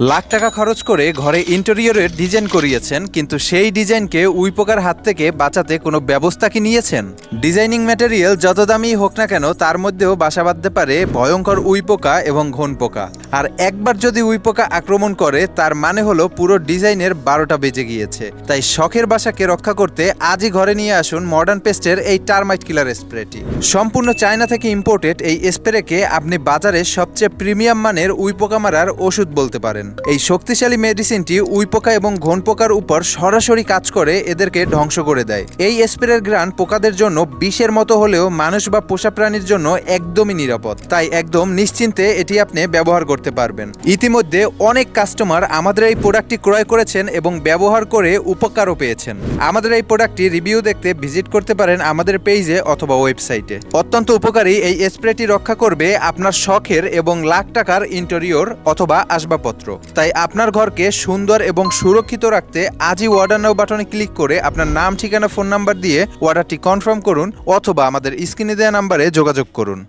লাখ টাকা খরচ করে ঘরে ইন্টেরিয়রের ডিজাইন করিয়েছেন, কিন্তু সেই ডিজাইনকে উইপোকার হাত থেকে বাঁচাতে কোনো ব্যবস্থা কি নিয়েছেন? ডিজাইনিং ম্যাটেরিয়াল যত দামি হোক না কেন, তার মধ্যেও বাসা বাঁধতে পারে ভয়ঙ্কর উইপোকা এবং ঘন পোকা আর একবার যদি উইপোকা আক্রমণ করে, তার মানে হলো পুরো ডিজাইনের বারোটা বেজে গিয়েছে। তাই শখের বাসাকে রক্ষা করতে আজই ঘরে নিয়ে আসুন মডার্ন পেস্টের এই টার্মাইট কিলার স্প্রেটি। সম্পূর্ণ চায়না থেকে ইম্পোর্টেড এই স্প্রেকে আপনি বাজারে সবচেয়ে প্রিমিয়াম মানের উইপোকা মারার ওষুধ বলতে পারেন। এই শক্তিশালী মেডিসিনটি উইপোকা এবং ঘন পোকার উপর সরাসরি কাজ করে, এদেরকে ধ্বংস করে দেয়। এই স্প্রের গ্রান পোকাদের জন্য বিষের মতো হলেও মানুষ বা পোষা প্রাণীর জন্য একদমই নিরাপদ। তাই একদম নিশ্চিন্তে এটি আপনি ব্যবহার করতে পারবেন। ইতিমধ্যে অনেক কাস্টমার আমাদের এই প্রোডাক্টটি ক্রয় করেছেন এবং ব্যবহার করে উপকারও পেয়েছেন। আমাদের এই প্রোডাক্টটি রিভিউ দেখতে ভিজিট করতে পারেন আমাদের পেজে অথবা ওয়েবসাইটে। অত্যন্ত উপকারী এই স্প্রেটি রক্ষা করবে আপনার শখের এবং লাখ টাকার ইন্টেরিয়র অথবা আসবাবপত্র। তাই আপনার ঘরকে সুন্দর এবং সুরক্ষিত রাখতে আজই অর্ডার নাও বাটনে ক্লিক করে আপনার নাম, ঠিকানা, ফোন নাম্বার দিয়ে অর্ডারটি কনফার্ম করুন অথবা আমাদের স্ক্রিনে দেওয়া নাম্বারে যোগাযোগ করুন।